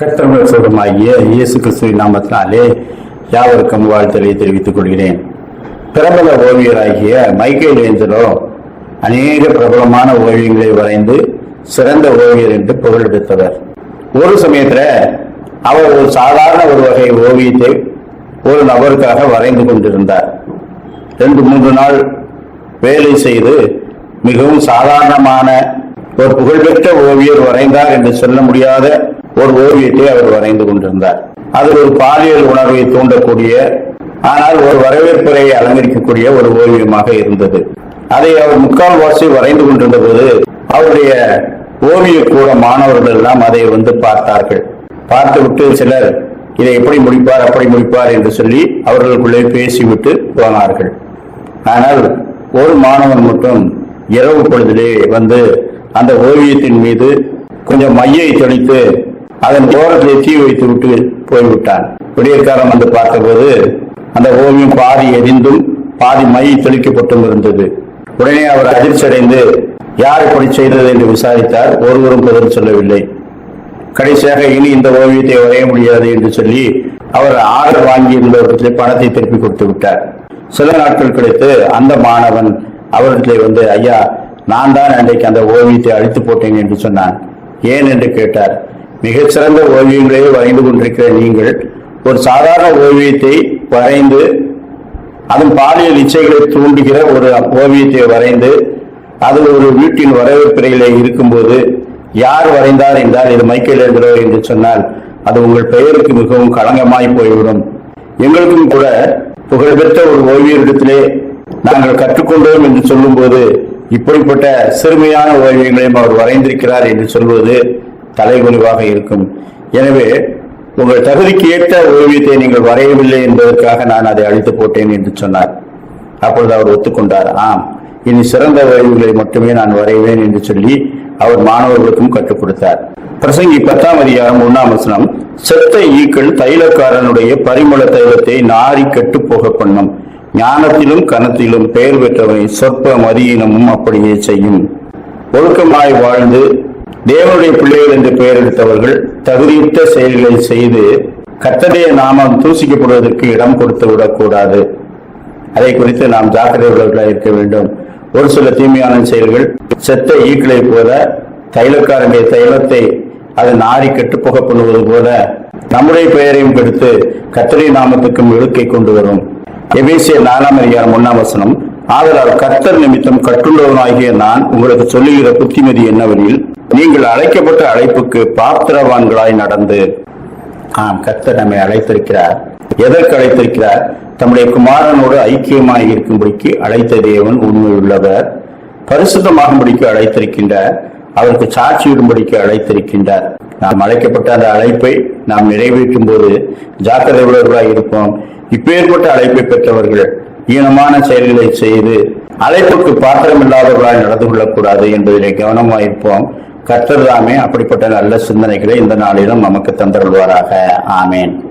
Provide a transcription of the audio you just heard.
கர்த்தர்கள் சொல்றமாகிய இயேசு கிறிஸ்துவின் நாமத்தினாலே யாவருக்கும் வாழ்த்தலை தெரிவித்துக் கொள்கிறேன். பிரபல ஓவியராகிய மைக்கேல் ஏஞ்சலோ அநேக பிரபலமான ஓவியங்களை வரைந்து சிறந்த ஓவியர் என்று புகழெடுத்தவர். ஒரு சமயத்துல அவர் ஒரு சாதாரண ஒரு வகை ஓவியத்தை ஒரு நபருக்காக வரைந்து கொண்டிருந்தார். ரெண்டு மூன்று நாள் வேலை செய்து மிகவும் சாதாரணமான ஒரு புகழ்பெற்ற ஓவியர் வரைந்தார் என்று சொல்ல முடியாத ஒரு ஓவியத்தை அவர் வரைந்து கொண்டிருந்தார். அது ஒரு பாலியல் உணர்வை தூண்டக்கூடிய ஆனால் ஒரு வரவேற்புரை அலங்கரிக்கக்கூடிய ஒரு ஓவியமாக இருந்தது. அதை அவர் முக்கால்வாசி வரைந்து கொண்டிருந்த போது அவருடைய ஓவிய கூட மாணவர்கள் எல்லாம் அதை வந்து பார்த்தார்கள். பார்த்துவிட்டு சிலர் இதை எப்படி முடிப்பார் அப்படி முடிப்பார் என்று சொல்லி அவர்களுக்குள்ளே பேசிவிட்டு போனார்கள். ஆனால் ஒரு மாணவன் மட்டும் இரவு பொழுதிலே வந்து அந்த ஓவியத்தின் மீது கொஞ்சம் மையை தெளித்து அதன் ஓரத்திலே தீ வைத்து விட்டு போய்விட்டான். விடியற்காலம் வந்து பார்த்தபோது அந்த ஓவியம் பாதி எரிந்தும் பாதி மை தெளிக்கப்பட்டும் இருந்தது. உடனே அவர் அதிர்ச்சி அடைந்து யார் இப்படி செய்தது? என்று விசாரித்தார். ஒருவரும் பதில் சொல்லவில்லை. கடைசியாக இனி இந்த ஓவியத்தை வரைய முடியாது என்று சொல்லி அவர் ஆர்டர் வாங்கியிருந்தவர்களிடத்திலே பணத்தை திருப்பி கொடுத்து விட்டார். சில நாட்கள் கழித்து அந்த மாணவன் அவரிடத்திலே வந்து ஐயா நான் தான் அன்றைக்கு அந்த ஓவியத்தை அழித்து போட்டேன் என்று சொன்னான். ஏன்? என்று கேட்டார். மிகச்சிறந்த ஓவியங்களையே வரைந்து கொண்டிருக்கிற நீங்கள் ஒரு சாதாரண ஓவியத்தை வரைந்து அதன் பாலியல் இச்சைகளை தூண்டுகிற ஒரு ஓவியத்தை வரைந்து அது ஒரு வீட்டின் வரவேற்பறையிலே இருக்கும்போது யார் வரைந்தார் என்றால் இது மைக்கேல் ஏஞ்சலோ என்று சொன்னால் அது உங்கள் பெயருக்கு மிகவும் களங்கமாய் போய்விடும். எங்களுக்கும் கூட புகழ்பெற்ற ஒரு ஓவியரிடத்திலே நாங்கள் கற்றுக்கொண்டோம் என்று சொல்லும்போது இப்படிப்பட்ட சிறுமையான ஓவியங்களையும் அவர் வரைந்திருக்கிறார் என்று சொல்வது தலைகுனிவாக இருக்கும். எனவே உங்கள் தகுதிக்கு ஏற்ற ஓய்வியத்தை நீங்கள் வரையவில்லை என்பதற்காக நான் அதை அழித்து போட்டேன் என்று சொன்னார். அப்பொழுது அவர் ஒத்துக்கொண்டார். ஆம் இனி சிறந்த ஓய்வுகளை மட்டுமே நான் வரைவேன் என்று சொல்லி அவர் மாணவர்களுக்கும் கற்றுக் கொடுத்தார். பிரசங்கி பத்தாம் அதிகாரம் ஒன்னாம் வசனம் செத்த ஈக்கள் தைலக்காரனுடைய பரிமள தைலத்தை நாரி கெட்டு போக பண்ணும். ஞானத்திலும் கனத்திலும் பெயர் பெற்றவனை சொற்ப மதியினமும் அப்படியே செய்யும். ஒழுக்கமாய் வாழ்ந்து தேவனுடைய பிள்ளைகள் என்று பெயர் எடுத்தவர்கள் தகுதியற்ற செயல்களை செய்து கத்தடைய நாமம் தூசிக்கப்படுவதற்கு இடம் கொடுத்து விடக்கூடாது. அதை குறித்து நாம் ஜாக்கிரதைகளாக இருக்க வேண்டும். ஒரு சில தீமையான செயல்கள் செத்த ஈக்களை போல தைலக்காரனுடைய தைலத்தை அது நாரி கெட்டுப்போக பண்ணுவது போல நம்முடைய பெயரையும் கெடுத்து கத்தரை நாமத்துக்கும் இழுக்கை கொண்டு வரும். எபேசிய நாலாம் அதிகாரம் ஒன்னாம் வசனம் ஆதலால் கர்த்தர் நிமித்தம் கட்டுள்ளவனாகிய நான் உங்களுக்கு சொல்லுகிற புத்திமதி என்னவெனில் நீங்கள் அழைக்கப்பட்ட அழைப்புக்கு பாத்திரவான்களாய் நடந்து ஆம் கர்த்தர் நம்மை அழைத்திருக்கிறார். எதற்கு அழைத்திருக்கிறார்? தம்முடைய குமாரனோடு ஐக்கியமாய் இருக்கும்படிக்கு அழைத்த தேவன் உண்மையுள்ளவர் பரிசுத்தமாகும்படிக்கு அழைத்திருக்கின்றார். அவருக்கு சாட்சியிடும்படிக்கு அழைத்திருக்கின்றார். நாம் அழைக்கப்பட்ட அந்த அழைப்பை நாம் நிறைவேற்றும் போது ஜாக்கிரதை உள்ளவர்களாய் இருப்போம். இப்பேற்பட்ட அழைப்பை பெற்றவர்கள் ஈனமான செயல்களை செய்து அழைப்புக்கு பாத்திரமில்லாதவர்களாய் நடந்து கொள்ளக்கூடாது என்பதிலே கவனமாயிருப்போம் கர்த்தர்தாமே அப்படிப்பட்ட நல்ல சிந்தனைகளை இந்த நாளிலும் நமக்கு தந்தருள்வாராக. ஆமேன்.